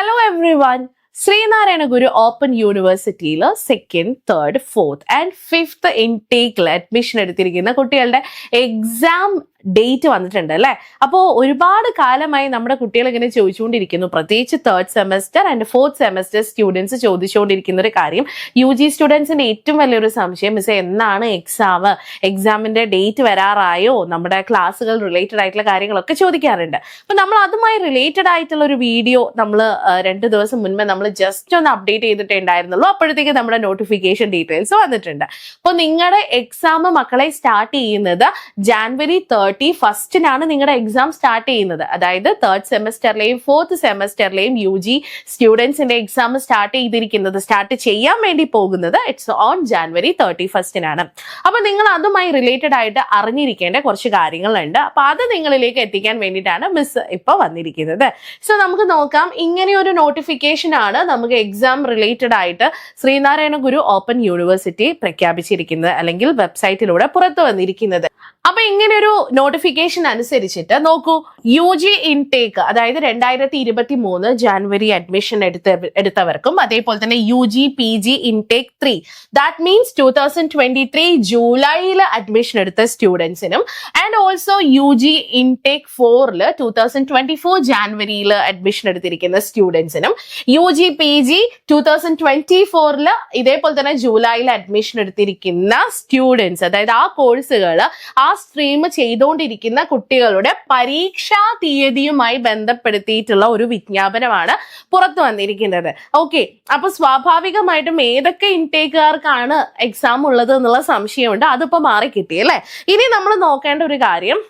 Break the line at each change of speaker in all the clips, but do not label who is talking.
Hello everyone Sreenarayana Guru open യൂണിവേഴ്സിറ്റിയിൽ second third fourth and fifth ഇൻടേക്കിൽ admission എടുത്തിരിക്കുന്ന കുട്ടികളുടെ exam date വന്നിട്ടുണ്ട് അല്ലേ? അപ്പോൾ ഒരുപാട് കാലമായി നമ്മുടെ കുട്ടികൾ ഇങ്ങനെ ചോദിച്ചുകൊണ്ടിരിക്കുന്നു. പ്രത്യേകിച്ച് third semester and fourth semester students ചോദിച്ചുകൊണ്ടിരിക്കുന്ന ഒരു കാര്യം. യു ജി സ്റ്റുഡൻസിന്റെ ഏറ്റവും വലിയൊരു സംശയം മിസ് എന്നാണ് എക്സാം എക്സാമിന്റെ ഡേറ്റ് വരാറായോ? നമ്മുടെ ക്ലാസ്സുകൾ റിലേറ്റഡ് ആയിട്ടുള്ള കാര്യങ്ങളൊക്കെ ചോദിക്കാറുണ്ട്. അപ്പൊ നമ്മൾ അതുമായി റിലേറ്റഡ് ആയിട്ടുള്ള ഒരു വീഡിയോ നമ്മൾ രണ്ട് ദിവസം മുൻപേ നമ്മൾ ജസ്റ്റ് ഒന്ന് അപ്ഡേറ്റ് ചെയ്തിട്ടുണ്ടായിരുന്നുള്ളൂ അപ്പോഴത്തേക്ക് നമ്മുടെ നോട്ടിഫിക്കേഷൻ ഡീറ്റെയിൽസ് വന്നിട്ടുണ്ട്. അപ്പോൾ നിങ്ങളുടെ എക്സാം മക്കളെ സ്റ്റാർട്ട് ചെയ്യുന്നത് ജാൻവരി തേർട്ടി ഫസ്റ്റിനാണ് നിങ്ങളുടെ എക്സാം സ്റ്റാർട്ട് ചെയ്യുന്നത്. അതായത് തേർഡ് സെമസ്റ്ററിലെയും ഫോർത്ത് സെമസ്റ്ററിലെയും യു ജി സ്റ്റുഡൻസിന്റെ എക്സാം സ്റ്റാർട്ട് ചെയ്തിരിക്കുന്നത് സ്റ്റാർട്ട് ചെയ്യാൻ വേണ്ടി പോകുന്നത് ഇറ്റ്സ് ഓൺ ജാനുവരി തേർട്ടി ഫസ്റ്റിനാണ് അപ്പൊ നിങ്ങൾ അതുമായി റിലേറ്റഡ് ആയിട്ട് അറിഞ്ഞിരിക്കേണ്ട കുറച്ച് കാര്യങ്ങളുണ്ട്. അപ്പൊ അത് നിങ്ങളിലേക്ക് എത്തിക്കാൻ വേണ്ടിയിട്ടാണ് മിസ് ഇപ്പൊ വന്നിരിക്കുന്നത്. സോ നമുക്ക് നോക്കാം ഇങ്ങനെ ഒരു നോട്ടിഫിക്കേഷൻ ആണ് നമുക്ക് എക്സാം റിലേറ്റഡ് ആയിട്ട് ശ്രീനാരായണ ഗുരു ഓപ്പൺ യൂണിവേഴ്സിറ്റി പ്രഖ്യാപിച്ചിരിക്കുന്നത് അല്ലെങ്കിൽ വെബ്സൈറ്റിലൂടെ പുറത്തു വന്നിരിക്കുന്നത്. അപ്പൊ ഇങ്ങനെ ഒരു നോട്ടിഫിക്കേഷൻ അനുസരിച്ചിട്ട് നോക്കൂ യു ജി ഇൻടേക്ക് അതായത് രണ്ടായിരത്തി ഇരുപത്തി മൂന്ന് ജാനുവരി അഡ്മിഷൻ എടുത്ത എടുത്തവർക്കും അതേപോലെ തന്നെ U G P G intake three that means two thousand twenty three ജൂലൈയിൽ അഡ്മിഷൻ എടുത്ത സ്റ്റുഡൻസിനും and also U G intake ഫോറിൽ ടൂ തൗസൻഡ് ട്വന്റി ഫോർ ജാനുവരിയിൽ അഡ്മിഷൻ എടുത്തിരിക്കുന്ന സ്റ്റുഡൻസിനും U G P G two thousand twenty ഫോറിൽ ഇതേപോലെ തന്നെ ജൂലൈയിൽ അഡ്മിഷൻ എടുത്തിരിക്കുന്ന സ്റ്റുഡൻസ് അതായത് ആ കോഴ്സുകൾ ആ സ്ട്രീം ചെയ്തുകൊണ്ടിരിക്കുന്ന കുട്ടികളുടെ പരീക്ഷാ തീയതിയുമായി ബന്ധപ്പെടുത്തിയിട്ടുള്ള ഒരു വിജ്ഞാപനമാണ് പുറത്തു വന്നിരിക്കുന്നത്. ഓക്കെ അപ്പൊ സ്വാഭാവികമായിട്ടും ഏതൊക്കെ ഇൻടേക്കുകാർക്കാണ് എക്സാം ഉള്ളത് എന്നുള്ള സംശയമുണ്ട്. അതിപ്പോ മാറി കിട്ടി അല്ലേ? ഇനി നമ്മൾ നോക്കേണ്ട ഒരു കാര്യം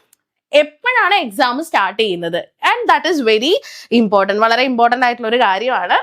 എപ്പോഴാണ് എക്സാം സ്റ്റാർട്ട് ചെയ്യുന്നത്? And that is very important വളരെ ഇമ്പോർട്ടന്റ് ആയിട്ടുള്ള ഒരു കാര്യമാണ്.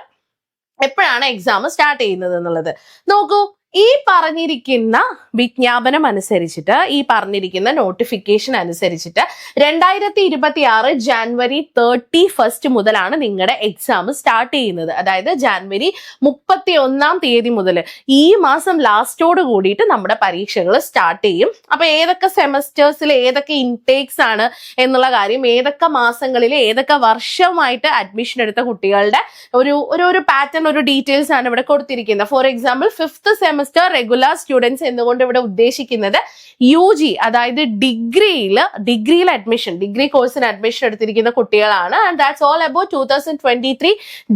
എപ്പോഴാണ് എക്സാം സ്റ്റാർട്ട് ചെയ്യുന്നത് എന്നുള്ളത്. നോക്കൂ ഈ പറഞ്ഞിരിക്കുന്ന വിജ്ഞാപനം അനുസരിച്ചിട്ട് ഈ പറഞ്ഞിരിക്കുന്ന നോട്ടിഫിക്കേഷൻ അനുസരിച്ചിട്ട് രണ്ടായിരത്തി ഇരുപത്തി ആറ് ജാൻവരി തേർട്ടി ഫസ്റ്റ് മുതലാണ് നിങ്ങളുടെ എക്സാം സ്റ്റാർട്ട് ചെയ്യുന്നത്. അതായത് ജാൻവരി മുപ്പത്തി ഒന്നാം തീയതി മുതൽ ഈ മാസം ലാസ്റ്റോട് കൂടിയിട്ട് നമ്മുടെ പരീക്ഷകൾ സ്റ്റാർട്ട് ചെയ്യും. അപ്പൊ ഏതൊക്കെ സെമസ്റ്റേഴ്സിൽ ഏതൊക്കെ ഇൻടേക്സ് ആണ് എന്നുള്ള കാര്യം ഏതൊക്കെ മാസങ്ങളിൽ ഏതൊക്കെ വർഷമായിട്ട് അഡ്മിഷൻ എടുത്ത കുട്ടികളുടെ ഒരു ഒരു പാറ്റേൺ ഒരു ഡീറ്റെയിൽസ് ആണ് ഇവിടെ കൊടുത്തിരിക്കുന്നത്. For example fifth semester regular students എന്നുകൊണ്ട് ഇവിടെ ഉദ്ദേശിക്കുന്നത്? യു ജി അതായത് ഡിഗ്രിയിൽ ഡിഗ്രിയിൽ അഡ്മിഷൻ ഡിഗ്രി കോഴ്സിന് അഡ്മിഷൻ എടുത്തിരിക്കുന്ന കുട്ടികളാണ്. And that's all about two thousand twenty three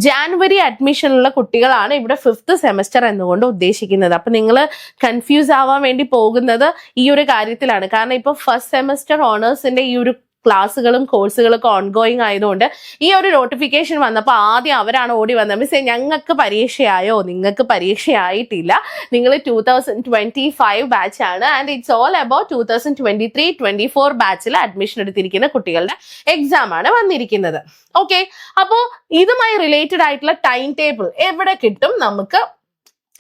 January അഡ്മിഷനുള്ള കുട്ടികളാണ് ഇവിടെ ഫിഫ്ത്ത് സെമസ്റ്റർ എന്നുകൊണ്ട് ഉദ്ദേശിക്കുന്നത്. അപ്പൊ നിങ്ങൾ കൺഫ്യൂസ് ആവാൻ വേണ്ടി പോകുന്നത് ഈ ഒരു കാര്യത്തിലാണ്. കാരണം ഇപ്പൊ ഫസ്റ്റ് സെമസ്റ്റർ ഓണേഴ്സിന്റെ ഈ ഒരു ക്ലാസ്സുകളും കോഴ്സുകളൊക്കെ ഓൺഗോയിങ് ആയതുകൊണ്ട് ഈ ഒരു നോട്ടിഫിക്കേഷൻ വന്നപ്പോൾ ആദ്യം അവരാണ് ഓടി വന്നത്. മിസ് ഞങ്ങൾക്ക് പരീക്ഷയായോ? നിങ്ങൾക്ക് പരീക്ഷയായിട്ടില്ല. നിങ്ങൾ two thousand twenty five batch ആണ്. And it's all about two thousand twenty three twenty four ബാച്ചിൽ അഡ്മിഷൻ എടുത്തിരിക്കുന്ന കുട്ടികളുടെ എക്സാം ആണ് വന്നിരിക്കുന്നത്. ഓക്കെ അപ്പോൾ ഇതുമായി റിലേറ്റഡ് ആയിട്ടുള്ള ടൈം ടേബിൾ എവിടെ കിട്ടും? നമുക്ക്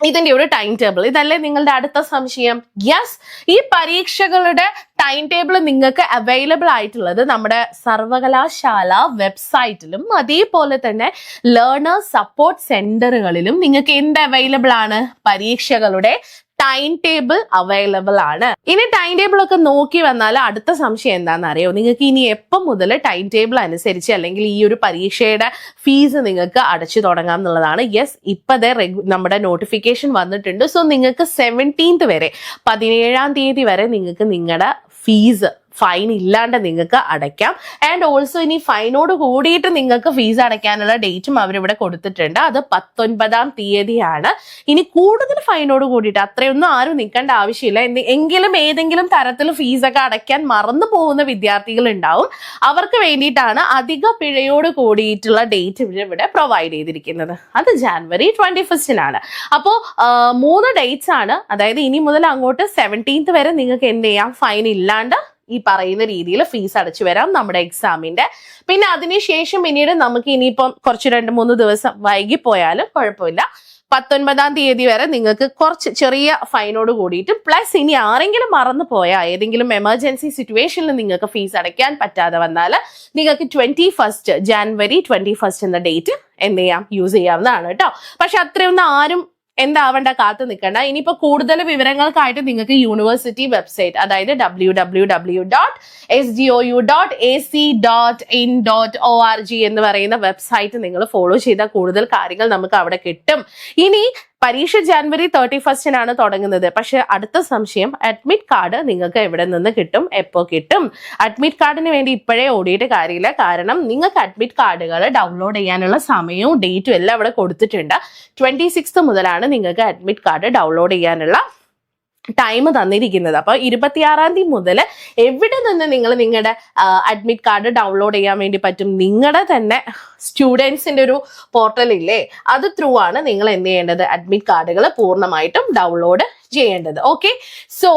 ഇതിന്റെ ഒരു ടൈം ടേബിൾ ഇതല്ലേ നിങ്ങളുടെ അടുത്ത സംശയം? യെസ് ഈ പരീക്ഷകളുടെ ടൈം ടേബിൾ നിങ്ങൾക്ക് അവൈലബിൾ ആയിട്ടുള്ളത് നമ്മുടെ സർവകലാശാല വെബ്സൈറ്റിലും അതേപോലെ തന്നെ ലേണേഴ്സ് സപ്പോർട്ട് സെന്ററുകളിലും നിങ്ങൾക്ക് എന്ത് അവൈലബിൾ ആണ്? പരീക്ഷകളുടെ ടൈം ടേബിൾ അവൈലബിൾ ആണ്. ഇനി ടൈം ടേബിൾ ഒക്കെ നോക്കി വന്നാൽ അടുത്ത സംശയം എന്താണെന്ന് അറിയോ നിങ്ങൾക്ക് ഇനി എപ്പം മുതൽ ടൈം ടേബിൾ അനുസരിച്ച് അല്ലെങ്കിൽ ഈ ഒരു പരീക്ഷയുടെ ഫീസ് നിങ്ങൾക്ക് അടച്ചു തുടങ്ങാം എന്നുള്ളതാണ്. യെസ് ഇപ്പതേ നമ്മുടെ നോട്ടിഫിക്കേഷൻ വന്നിട്ടുണ്ട്. സോ നിങ്ങൾക്ക് സെവന്റീൻത് വരെ പതിനേഴാം തീയതി വരെ നിങ്ങൾക്ക് നിങ്ങളുടെ ഫീസ് ഫൈൻ ഇല്ലാണ്ട് നിങ്ങൾക്ക് അടയ്ക്കാം. ആൻഡ് ഓൾസോ ഇനി ഫൈനോട് കൂടിയിട്ട് നിങ്ങൾക്ക് ഫീസ് അടയ്ക്കാനുള്ള ഡേറ്റും അവരിവിടെ കൊടുത്തിട്ടുണ്ട്. അത് പത്തൊൻപതാം തീയതിയാണ്. ഇനി കൂടുതൽ ഫൈനോട് കൂടിയിട്ട് അത്രയൊന്നും ആരും നിൽക്കേണ്ട ആവശ്യമില്ല. എങ്കിലും ഏതെങ്കിലും തരത്തിൽ ഫീസൊക്കെ അടയ്ക്കാൻ മറന്നു പോകുന്ന വിദ്യാർത്ഥികൾ ഉണ്ടാവും. അവർക്ക് വേണ്ടിയിട്ടാണ് അധിക പിഴയോട് കൂടിയിട്ടുള്ള ഡേറ്റ് ഇവിടെ പ്രൊവൈഡ് ചെയ്തിരിക്കുന്നത്. അത് ജാൻവരി ട്വന്റി ഫസ്റ്റിനാണ് അപ്പോൾ മൂന്ന് ഡേറ്റ്സ് ആണ്. അതായത് ഇനി മുതൽ അങ്ങോട്ട് സെവന്റീൻത്ത് വരെ നിങ്ങൾക്ക് എന്ത് ചെയ്യാം? ഫൈൻ ഇല്ലാണ്ട് ഈ പറയുന്ന രീതിയിൽ ഫീസ് അടച്ചു വരാം നമ്മുടെ എക്സാമിന്റെ പിന്നെ അതിനുശേഷം പിന്നീട് നമുക്ക് ഇനിയിപ്പം കുറച്ച് രണ്ട് മൂന്ന് ദിവസം വൈകിപ്പോയാലും കുഴപ്പമില്ല. പത്തൊൻപതാം തീയതി വരെ നിങ്ങൾക്ക് കുറച്ച് ചെറിയ ഫൈനോട് കൂടിയിട്ട് പ്ലസ് ഇനി ആരെങ്കിലും മറന്നു പോയാൽ ഏതെങ്കിലും എമർജൻസി സിറ്റുവേഷനിൽ നിങ്ങൾക്ക് ഫീസ് അടയ്ക്കാൻ പറ്റാതെ വന്നാൽ നിങ്ങൾക്ക് twenty first January twenty first എന്ന ഡേറ്റ് എന്ത് ചെയ്യാം? യൂസ് ചെയ്യാവുന്നതാണ് കേട്ടോ. പക്ഷെ അത്രയൊന്നും ആരും എന്താവണ്ട കാത്തു നിൽക്കണ്ട ഇനിയിപ്പോ കൂടുതൽ വിവരങ്ങൾക്കായിട്ട് നിങ്ങൾക്ക് യൂണിവേഴ്സിറ്റി വെബ്സൈറ്റ് അതായത് W W W dot S G O U dot A C dot in dot O R G എന്ന് പറയുന്ന വെബ്സൈറ്റ് നിങ്ങൾ ഫോളോ ചെയ്താൽ കൂടുതൽ കാര്യങ്ങൾ നമുക്ക് അവിടെ കിട്ടും. ഇനി പരീക്ഷ ജാനുവരി തേർട്ടി ഫസ്റ്റിനാണ് തുടങ്ങുന്നത്. പക്ഷെ അടുത്ത സംശയം അഡ്മിറ്റ് കാർഡ് നിങ്ങൾക്ക് എവിടെ നിന്ന് കിട്ടും? എപ്പോൾ കിട്ടും? അഡ്മിറ്റ് കാർഡിന് വേണ്ടി ഇപ്പോഴേ ഓടിയിട്ട് കാര്യമില്ല. കാരണം നിങ്ങൾക്ക് അഡ്മിറ്റ് കാർഡുകൾ ഡൗൺലോഡ് ചെയ്യാനുള്ള സമയവും ഡേറ്റും എല്ലാം അവിടെ കൊടുത്തിട്ടുണ്ട്. ട്വന്റി സിക്സ് മുതലാണ് നിങ്ങൾക്ക് അഡ്മിറ്റ് കാർഡ് ഡൗൺലോഡ് ചെയ്യാനുള്ള ടൈം തന്നിരിക്കുന്നത്. അപ്പോൾ ഇരുപത്തിയാറാം തീയതി മുതൽ എവിടെ നിന്ന് നിങ്ങൾ നിങ്ങളുടെ അഡ്മിറ്റ് കാർഡ് ഡൗൺലോഡ് ചെയ്യാൻ വേണ്ടി പറ്റും? നിങ്ങളുടെ തന്നെ സ്റ്റുഡൻസിന്റെ ഒരു പോർട്ടൽ ഇല്ലേ? അത് ത്രൂ ആണ് നിങ്ങൾ എന്ത് ചെയ്യേണ്ടത്? അഡ്മിറ്റ് കാർഡുകൾ പൂർണമായിട്ടും ഡൗൺലോഡ് ചെയ്യേണ്ടത്. Okay so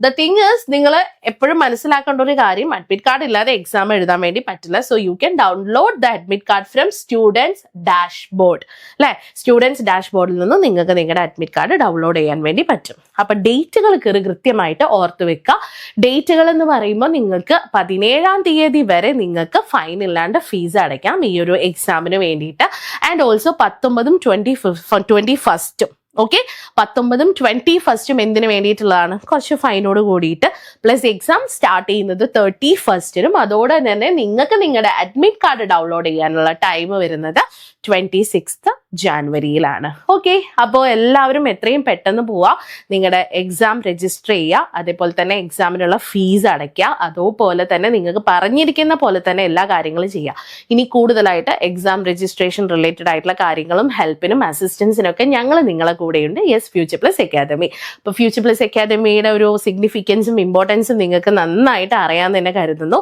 the thing is നിങ്ങൾ എപ്പോഴും മനസ്സിലാക്കേണ്ട ഒരു കാര്യം അഡ്മിറ്റ് കാർഡ് ഇല്ലാതെ എക്സാം എഴുതാൻ വേണ്ടി പറ്റില്ല. So you can download the admit card from students dashboard അല്ലെ? സ്റ്റുഡൻസ് ഡാഷ് ബോർഡിൽ നിന്ന് നിങ്ങൾക്ക് നിങ്ങളുടെ അഡ്മിറ്റ് കാർഡ് ഡൗൺലോഡ് ചെയ്യാൻ വേണ്ടി പറ്റും. അപ്പൊ ഡേറ്റുകൾ കയറി കൃത്യമായിട്ട് ഓർത്ത് വെക്കുക. ഡേറ്റുകൾ എന്ന് പറയുമ്പോൾ നിങ്ങൾക്ക് പതിനേഴാം തീയതി വരെ നിങ്ങൾക്ക് ഫൈൻ ഇല്ലാണ്ട് ഫീസ് അടയ്ക്കാം ഈ ഒരു എക്സാമിന് വേണ്ടിയിട്ട്. ആൻഡ് ഓൾസോ പത്തൊമ്പതും ട്വന്റി ട്വന്റി ഫസ്റ്റും ഓക്കെ പത്തൊമ്പതും ട്വന്റി ഫസ്റ്റും എന്തിനു വേണ്ടിയിട്ടുള്ളതാണ്? കുറച്ച് ഫൈനോട് കൂടിയിട്ട്. പ്ലസ് എക്സാം സ്റ്റാർട്ട് ചെയ്യുന്നത് തേർട്ടി ഫസ്റ്റിനും അതോടെ തന്നെ നിങ്ങൾക്ക് നിങ്ങളുടെ അഡ്മിറ്റ് കാർഡ് ഡൗൺലോഡ് ചെയ്യാനുള്ള ടൈം വരുന്നത് ട്വന്റി സിക്സ്ത് ജാനുവരിയിലാണ് ഓക്കെ അപ്പോൾ എല്ലാവരും എത്രയും പെട്ടെന്ന് പോവാ. നിങ്ങളുടെ എക്സാം രജിസ്റ്റർ ചെയ്യുക. അതേപോലെ തന്നെ എക്സാമിനുള്ള ഫീസ് അടയ്ക്കുക. അതുപോലെ തന്നെ നിങ്ങൾക്ക് പറഞ്ഞിരിക്കുന്ന പോലെ തന്നെ എല്ലാ കാര്യങ്ങളും ചെയ്യുക. ഇനി കൂടുതലായിട്ട് എക്സാം രജിസ്ട്രേഷൻ റിലേറ്റഡ് ആയിട്ടുള്ള കാര്യങ്ങളും ഹെൽപ്പിനും അസിസ്റ്റൻസിനും ഒക്കെ ഞങ്ങൾ നിങ്ങളെ കൂടെയുണ്ട്. യെസ് ഫ്യൂച്ചർ പ്ലസ് അക്കാദമി അപ്പോൾ ഫ്യൂച്ചർ പ്ലസ് അക്കാദമിയുടെ ഒരു സിഗ്നിഫിക്കൻസും ഇമ്പോർട്ടൻസും നിങ്ങൾക്ക് നന്നായിട്ട് അറിയാമെന്ന് തന്നെ കരുതുന്നു.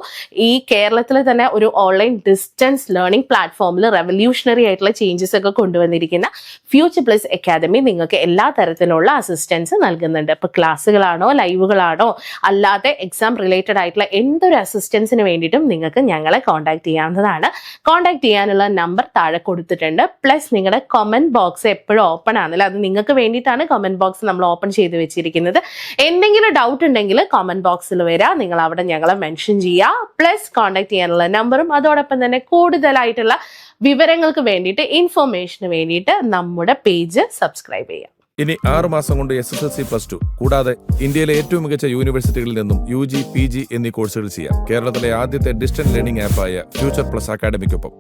ഈ കേരളത്തിൽ തന്നെ ഒരു ഓൺലൈൻ ഡിസ്റ്റൻസ് ലേണിംഗ് പ്ലാറ്റ്ഫോമിൽ റെവല്യൂഷണറി ആയിട്ടുള്ള ചേഞ്ചസ് ഒക്കെ കൊണ്ടുവന്നിരിക്കുന്ന ഫ്യൂച്ചർ പ്ലസ് അക്കാദമി നിങ്ങൾക്ക് എല്ലാ തരത്തിലുള്ള അസിസ്റ്റൻസ് നൽകുന്നുണ്ട്. ഇപ്പോൾ ക്ലാസ്സുകളാണോ ലൈവുകളാണോ അല്ലാതെ എക്സാം റിലേറ്റഡ് ആയിട്ടുള്ള എന്തൊരു അസിസ്റ്റൻസിന് വേണ്ടിയിട്ടും നിങ്ങൾക്ക് ഞങ്ങളെ കോൺടാക്ട് ചെയ്യാവുന്നതാണ്. കോൺടാക്ട് ചെയ്യാനുള്ള നമ്പർ താഴെ കൊടുത്തിട്ടുണ്ട്. പ്ലസ് നിങ്ങളുടെ കമന്റ് ബോക്സ് എപ്പോഴും ഓപ്പൺ ആണല്ലോ. അത് നിങ്ങൾക്ക് വേണ്ടിയിട്ടാണ് കമന്റ് ബോക്സ് നമ്മൾ ഓപ്പൺ ചെയ്ത് വെച്ചിരിക്കുന്നത്. എന്തെങ്കിലും ഡൗട്ട് ഉണ്ടെങ്കിൽ കമന്റ് ബോക്സിൽ വരാം. നിങ്ങൾ അവിടെ ഞങ്ങളെ മെൻഷൻ ചെയ്യുക. പ്ലസ് കോൺടാക്ട് ചെയ്യാനുള്ള നമ്പറും അതോടൊപ്പം തന്നെ കൂടുതലായിട്ടുള്ള വിവരങ്ങൾക്ക് വേണ്ടിയിട്ട് ഇൻഫർമേഷന് വേണ്ടിയിട്ട് നമ്മുടെ പേജ് സബ്സ്ക്രൈബ് ചെയ്യാം.
ഇനി ആറ് മാസം കൊണ്ട് S S L C plus two കൂടാതെ ഇന്ത്യയിലെ ഏറ്റവും മികച്ച യൂണിവേഴ്സിറ്റികളിൽ നിന്നും യു ജി പി ജി എന്നീ കോഴ്സുകൾ ചെയ്യാം. കേരളത്തിലെ ആദ്യത്തെ ഡിസ്റ്റൻസ് ലേണിംഗ് ആപ്പായ ഫ്യൂച്ചർ പ്ലസ് അക്കാഡമിക്കൊപ്പം